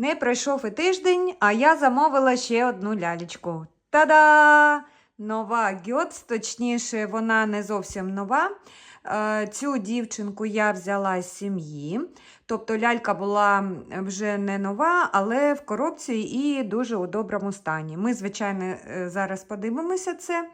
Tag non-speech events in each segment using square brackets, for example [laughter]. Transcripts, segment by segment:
Не пройшов і тиждень, а я замовила ще одну лялечку. Та-да! Нова Гьоц, точніше, вона не зовсім нова. Е, Цю дівчинку я взяла з сім'ї. Тобто лялька була вже не нова, але в коробці і дуже у доброму стані. Ми, звичайно, е, зараз подивимося це.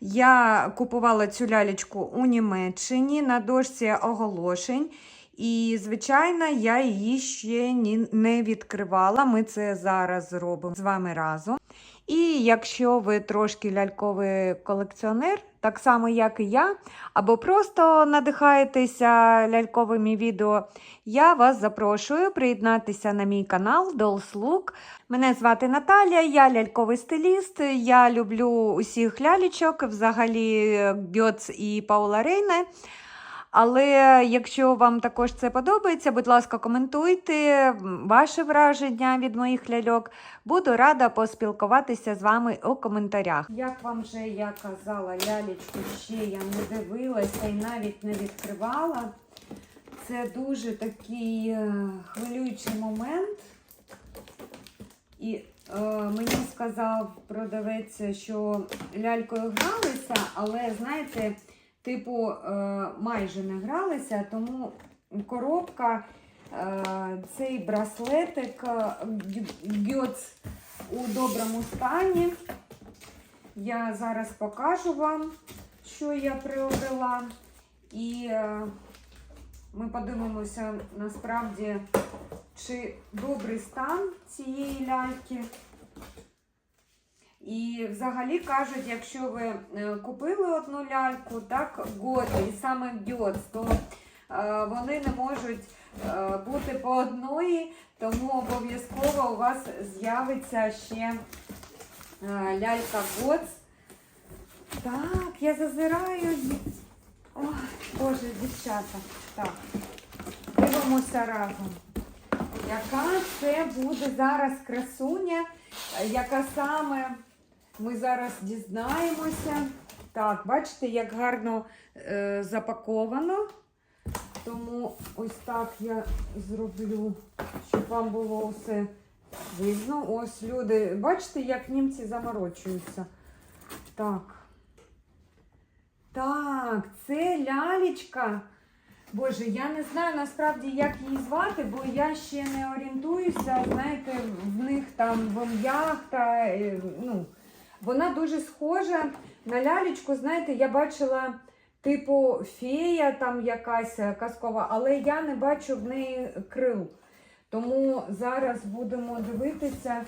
Я купувала цю лялечку у Німеччині на дошці оголошень. І, звичайно, я її ще не відкривала. Ми це зараз зробимо з вами разом. І якщо ви трошки ляльковий колекціонер, так само як і я, або просто надихаєтеся ляльковими відео, я вас запрошую приєднатися на мій канал Dolls Look. Мене звати Наталя, я ляльковий стиліст. Я люблю усіх лялечок, взагалі Гьоц і Паула Рейне. Але якщо вам також це подобається, будь ласка, коментуйте ваші враження від моїх ляльок. Буду рада поспілкуватися з вами у коментарях. Як вам вже я казала, лялечку ще я не дивилася і навіть не відкривала. Це дуже такий е, хвилюючий момент. І е, мені сказав продавець, що лялькою гралися, але знаєте, типу, е, майже не гралися, тому коробка, е, цей браслетик е, гьоц у доброму стані. Я зараз покажу вам, що я приобрела. І ми подивимося насправді, чи добрий стан цієї ляльки. І взагалі кажуть, якщо ви е, купили одну ляльку, так, год, і саме гьоц, то е, вони не можуть е, бути по одної, тому обов'язково у вас з'явиться ще лялька гоц. Так, я зазираю. Ой, Боже, дівчата. Так, дивимося разом. Яка це буде зараз красуня, яка саме ми зараз дізнаємося. Так, бачите, як гарно е, запаковано. Тому ось так я зроблю, щоб вам було все видно. Ось люди, бачите, як німці заморочуються. Так. Так, це лялечка. Боже, я не знаю насправді, як її звати, бо я ще не орієнтуюся. Знаєте, в них там в ім'ях та е, ну, вона дуже схожа на лялечку. Знаєте, я бачила типу фея там якась е, казкова, але я не бачу в неї крил. Тому зараз будемо дивитися.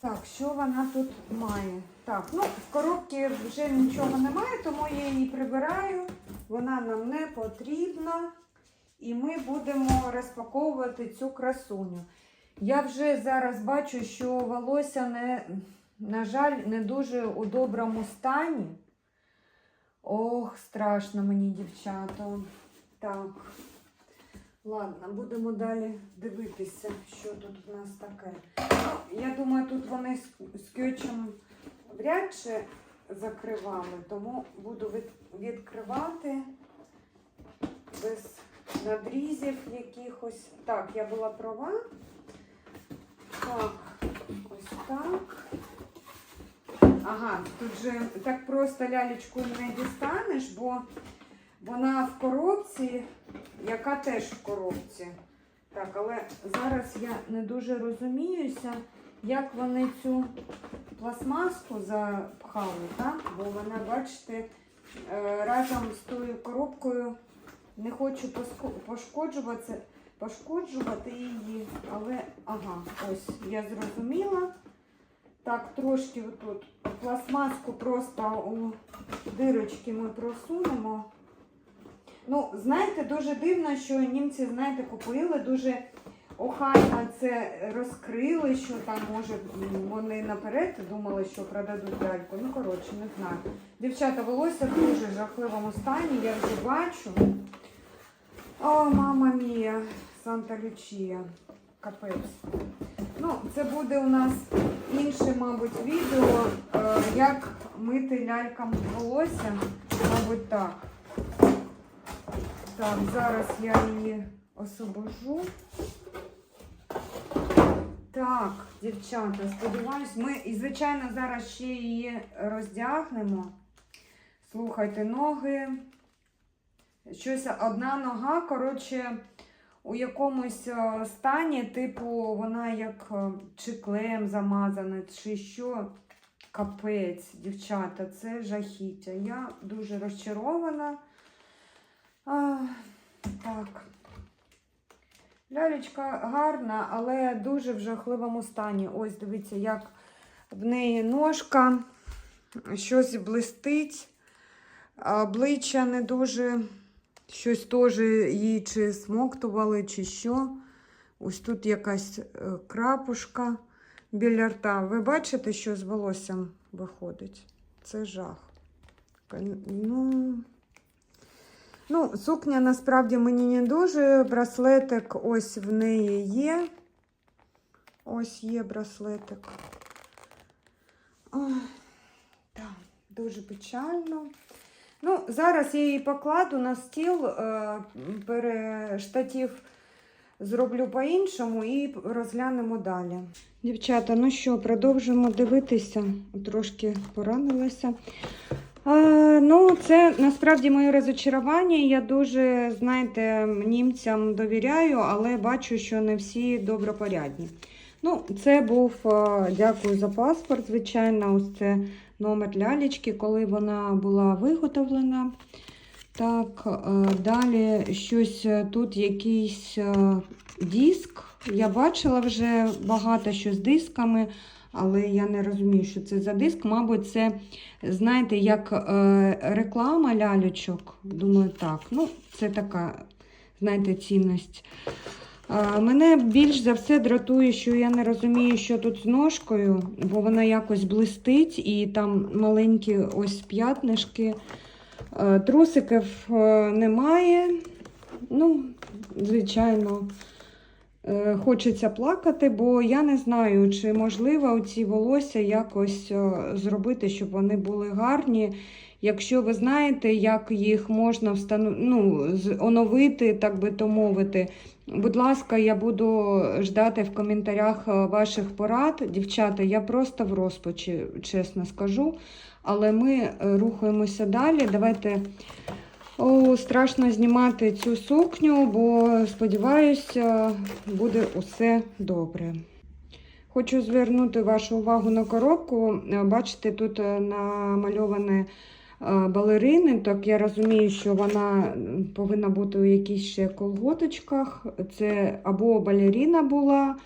Так, що вона тут має? Так, ну в коробці вже нічого немає, тому я її прибираю. Вона нам не потрібна. І ми будемо розпаковувати цю красуню. Я вже зараз бачу, що волосся, не, на жаль, не дуже у доброму стані. Ох, страшно мені, дівчата. Так. Ладно, будемо далі дивитися, що тут в нас таке. Я думаю, тут вони з скотчем вряд чи закривали, тому буду відкривати без надрізів якихось. Так, я була права. Так, ось так. Ага, тут же так просто лялечку не дістанеш, бо вона в коробці, яка теж в коробці. Так, але зараз я не дуже розуміюся, як вони цю пластмаску запхали, так? Бо вона, бачите, е, разом з тою коробкою не хочу пошкоджувати, пошкоджувати її, але ага, ось я зрозуміла. Так, трошки отут пластмаску просто у дирочки ми просунемо. Ну, знаєте, дуже дивно, що німці, знаєте, купили, дуже охайно це розкрили, що там, може, вони наперед думали, що продадуть ляльку. Ну, коротше, не знаю. Дівчата, волосся в дуже жахливому стані, я вже бачу. О, мама мія, Санта Лючія. Капець. Ну, це буде у нас інше, мабуть, відео, е, як мити лялькам волосся. Мабуть, так. Так, зараз я її освобожу. Так, дівчата, сподіваюсь, ми, і звичайно, зараз ще її роздягнемо. Слухайте, ноги. Щось одна нога, коротше, у якомусь е, стані, типу, вона як е, чи клеєм замазана, чи що. Капець, дівчата, це жахіття. Я дуже розчарована. А, так. Лялечка гарна, але дуже в жахливому стані. Ось дивіться, як в неї ножка, щось блистить, обличчя не дуже, щось теж її чи смоктували, чи що. Ось тут якась е, крапушка біля рта. Ви бачите, що з волоссям виходить? Це жах. Ну, ну, сукня насправді мені не дуже. Браслетик ось в неї є. Ось є браслетик. Ой, так, дуже печально. Ну, зараз я її покладу на стіл, е, штатів зроблю по-іншому і розглянемо далі. Дівчата, ну що, продовжимо дивитися. Трошки поранилася. А, ну, це насправді моє розочарування. Я дуже, знаєте, німцям довіряю, але бачу, що не всі добропорядні. Ну, це був, а, дякую за паспорт, звичайно, ось це номер лялечки, коли вона була виготовлена. Так, е, далі щось е, тут якийсь е, диск. Я бачила вже багато що з дисками, але я не розумію, що це за диск. Мабуть, це, знаєте, як реклама лялючок. Думаю, так. Ну, це така, знаєте, цінність. Мене більш за все дратує, що я не розумію, що тут з ножкою, бо вона якось блистить і там маленькі ось п'ятнишки. Е, Трусиків е, немає. Ну, звичайно, хочеться плакати, бо я не знаю, чи можливо ці волосся якось е, зробити, щоб вони були гарні. Якщо ви знаєте, як їх можна встану... ну, оновити, так би то мовити, будь ласка, я буду ждати в коментарях е, ваших порад. Дівчата, я просто в розпачі, чесно скажу. Але ми е, рухаємося далі. Давайте Страшно знімати цю сукню, бо сподіваюся, буде усе добре. Хочу звернути вашу увагу на коробку. Е, Бачите, тут е, намальоване е, балерини. Так я розумію, що вона повинна бути у якихось ще колготочках. Це або балеріна була,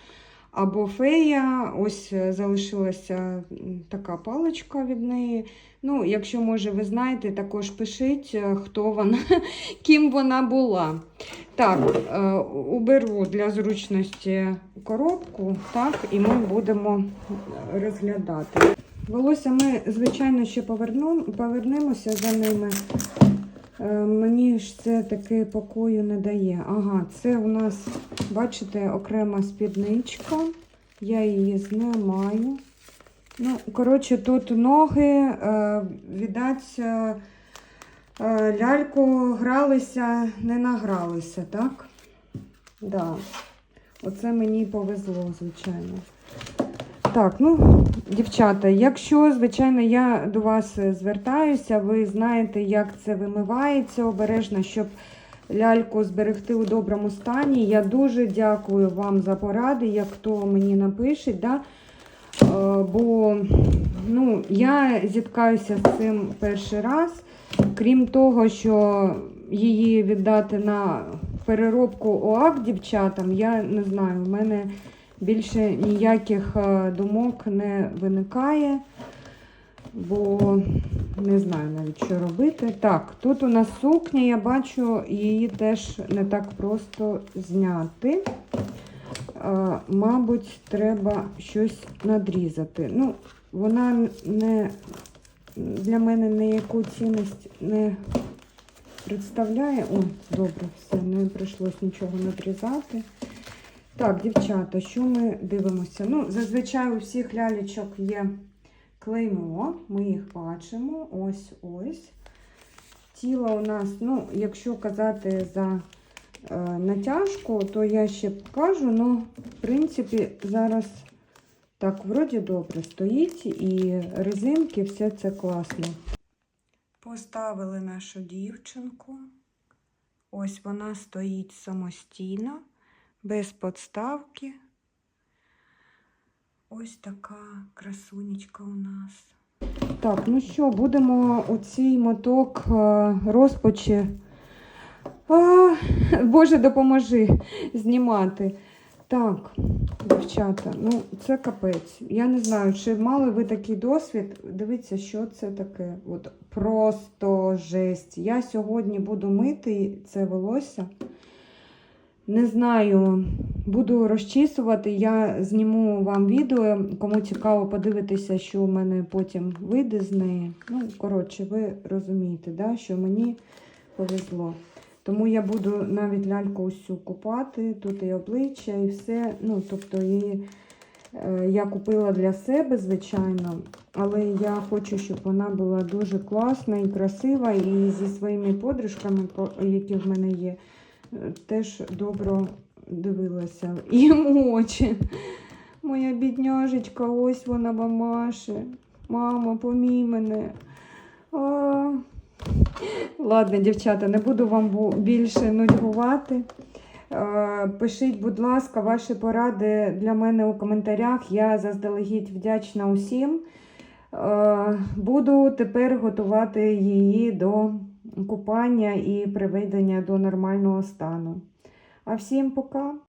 або фея. Ось е, залишилася така паличка від неї. Ну, якщо, може, ви знаєте, також пишіть, е, хто вона, [laughs] ким вона була. Так, е, уберу для зручності коробку, так, і ми будемо розглядати. Волосся ми, звичайно, ще поверну, повернемося за ними. Е, Мені ж це таки покою не дає. Ага, це у нас, бачите, окрема спідничка. Я її знімаю. Ну, коротше, тут ноги, е, віддать, е, ляльку гралися, не награлися, так? Да. Оце мені повезло, звичайно. Так, ну, дівчата, якщо, звичайно, я до вас е, звертаюся, ви знаєте, як це вимивається обережно, щоб ляльку зберегти у доброму стані. Я дуже дякую вам за поради, як хто мені напише. Да? Е, Бо ну, я зіткаюся з цим перший раз. Крім того, що її віддати на переробку ОАК дівчатам, я не знаю, в мене більше ніяких е, думок не виникає, бо не знаю навіть, що робити. Так, тут у нас сукня, я бачу, її теж не так просто зняти. Е, Мабуть, треба щось надрізати. Ну, вона не для мене ніяку цінність не представляє. О, добре, все, не прийшлось нічого надрізати. Так, дівчата, що ми дивимося? Ну, зазвичай у всіх лялечок є клеймо, ми їх бачимо. Ось ось. Тіло у нас, ну, якщо казати за е, натяжку, то я ще покажу. Ну, в принципі, зараз Так, вроді добре стоїть і резинки, все це класно. Поставили нашу дівчинку. Ось вона стоїть самостійно, без подставки. Ось така красунечка у нас. Так, ну що, будемо оцей моток е, розпочі. А, Боже, допоможи знімати. Так, дівчата, ну це капець. Я не знаю, чи мали ви такий досвід. Дивіться, що це таке. От просто жесть. Я сьогодні буду мити це волосся. Не знаю, буду розчісувати. Я зніму вам відео. Кому цікаво подивитися, що в мене потім вийде з неї. Ну, коротше, ви розумієте, да, що мені повезло. Тому я буду навіть ляльку усю купати. Тут і обличчя, і все. Ну, тобто її е, я купила для себе, звичайно. Але я хочу, щоб вона була дуже класна і красива, і зі своїми подружками, які в мене є, теж добре дивилася. Йому очі. Моя бідняжечка, ось вона мамаше. Мама, помій мене. А. Ладно, дівчата, не буду вам більше нудьгувати. Пишіть, будь ласка, ваші поради для мене у коментарях. Я заздалегідь вдячна усім. Буду тепер готувати її до купання і приведення до нормального стану. А всім пока!